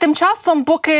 Тим часом, поки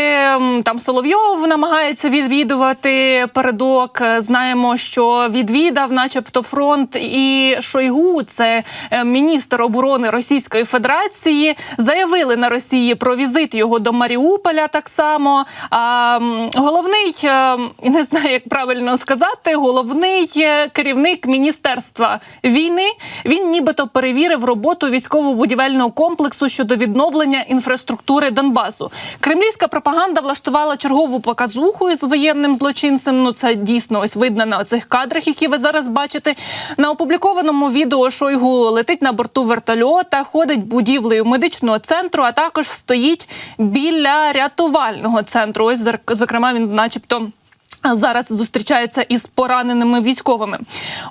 там Соловйов намагається відвідувати передок, е, знаємо, що відвідав, начебто, фронт і Шойгу, це е, міністр оборони Російської Федерації, заявили на Росії про візит його до Маріуполя. Так само а, головний е, не знаю, як правильно сказати, головний керівник міністерства війни. Він нібито перевірив роботу військово-будівельного комплексу щодо відновлення інфраструктури Донбасу. Кремлівська пропаганда влаштувала чергову показуху із воєнним злочинцем. Ну це дійсно ось видно на оцих кадрах, які ви зараз бачите. На опублікованому відео Шойгу летить на борту вертольота, ходить будівлею медичного центру, а також стоїть біля рятувального центру. Ось зокрема, він, начебто. Зараз зустрічається із пораненими військовими.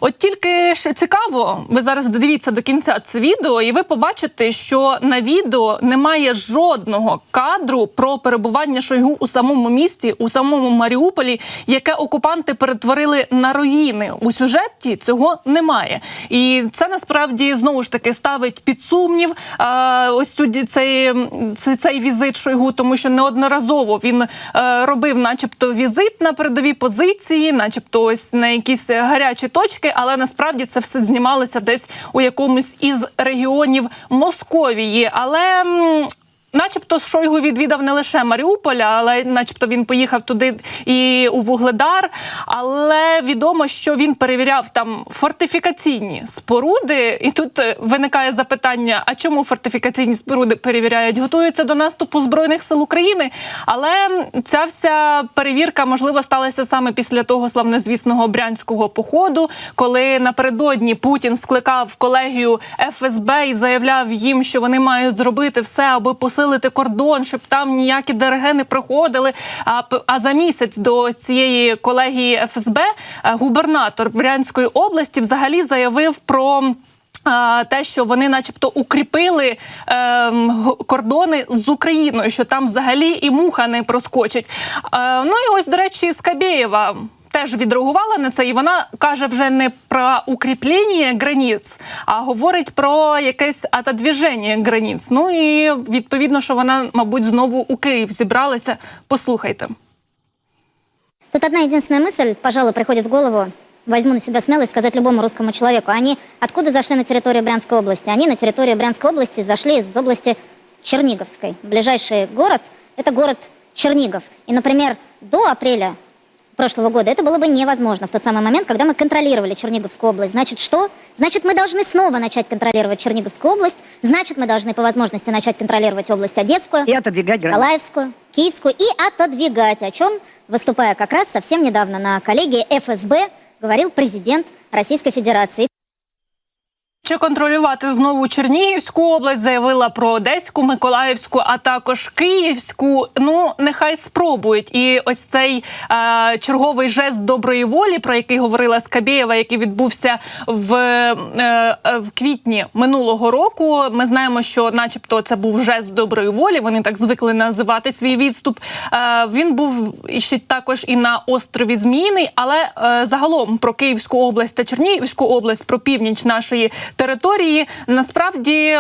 От тільки що цікаво, ви зараз додивіться до кінця це відео, і ви побачите, що на відео немає жодного кадру про перебування Шойгу у самому місті, у самому Маріуполі, яке окупанти перетворили на руїни. У сюжеті цього немає. І це насправді знову ж таки ставить під сумнів а, ось цю ді- цей, цей, цей візит Шойгу, тому що неодноразово він е, робив, начебто, візит на передові позиції, начебто, ось на якісь гарячі точки, але насправді це все знімалося десь у якомусь із регіонів Московії. Але Начебто Шойгу відвідав не лише Маріуполя, але начебто він поїхав туди і у Вугледар. Але відомо, що він перевіряв там фортифікаційні споруди. І тут е, виникає запитання: а чому фортифікаційні споруди перевіряють? Готуються до наступу збройних сил України. Але ця вся перевірка можливо сталася саме після того славнозвісного брянського походу, коли напередодні Путін скликав колегію ФСБ і заявляв їм, що вони мають зробити все, аби посилити кордон, щоб там ніякі ДРГ не проходили. А, а за місяць до цієї колегії ФСБ е, губернатор Брянської області взагалі заявив про. Те, що вони, начебто, укріпили г- кордони з Україною, що там взагалі і муха не проскочить. Е, ну і ось, до речі, Скабєєва теж відреагувала на це, і вона каже вже не про укріплення границь, а говорить про якесь отодвіження границь. Ну і відповідно, що вона, мабуть, знову у Київ зібралася. Послухайте. Тут одна единственная мысль, пожалуй, приходит в голову. Возьму на себя смелость сказать любому русскому человеку. Они откуда зашли на территорию Брянской области? Они на территорию Брянской области зашли из области Черниговской. Ближайший город – это город Чернигов. И, например, до апреля прошлого года это было бы невозможно в тот самый момент, когда мы контролировали Черниговскую область. Значит, что? Значит, мы должны снова начать контролировать Черниговскую область. Значит, мы должны по возможности начать контролировать область Одесскую. и отодвигать. Николаевскую, Киевскую и отодвигать, о чем, выступая как раз совсем недавно на коллегии ФСБ, говорил президент Российской Федерации. Чи контролювати знову Чернігівську область заявила про Одеську, Миколаївську, а також Київську. Ну нехай спробують. І ось цей е, черговий жест доброї волі, про який говорила Скабєєва, який відбувся в, е, е, в квітні минулого року. Ми знаємо, що, начебто, це був жест доброї волі. Вони так звикли називати свій відступ. Е, він був ще також і на острові Зміїний, але е, загалом про Київську область та Чернігівську область, про північ нашої території, насправді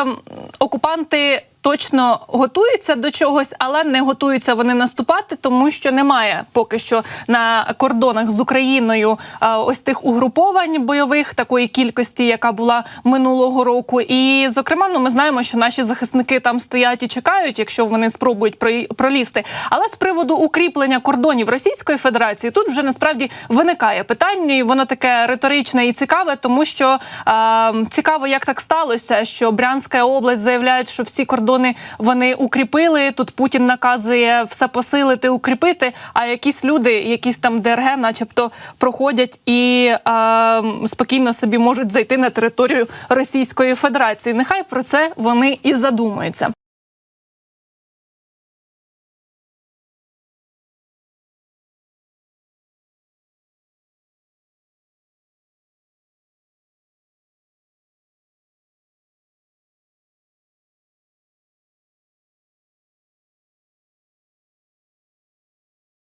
окупанти. Точно готуються до чогось, але не готуються вони наступати, тому що немає поки що на кордонах з Україною ось тих угруповань бойових такої кількості, яка була минулого року. І зокрема, ну ми знаємо, що наші захисники там стоять і чекають, якщо вони спробують про- пролізти. Але з приводу укріплення кордонів Російської Федерації тут вже насправді виникає питання, і воно таке риторичне і цікаве, тому що а, цікаво, як так сталося, що Брянська область заявляє, що всі кордони вони укріпили. Тут Путін наказує все посилити, укріпити. А якісь люди, якісь там ДРГ, начебто, проходять і е, спокійно собі можуть зайти на територію Російської Федерації. Нехай про це вони і задумаються.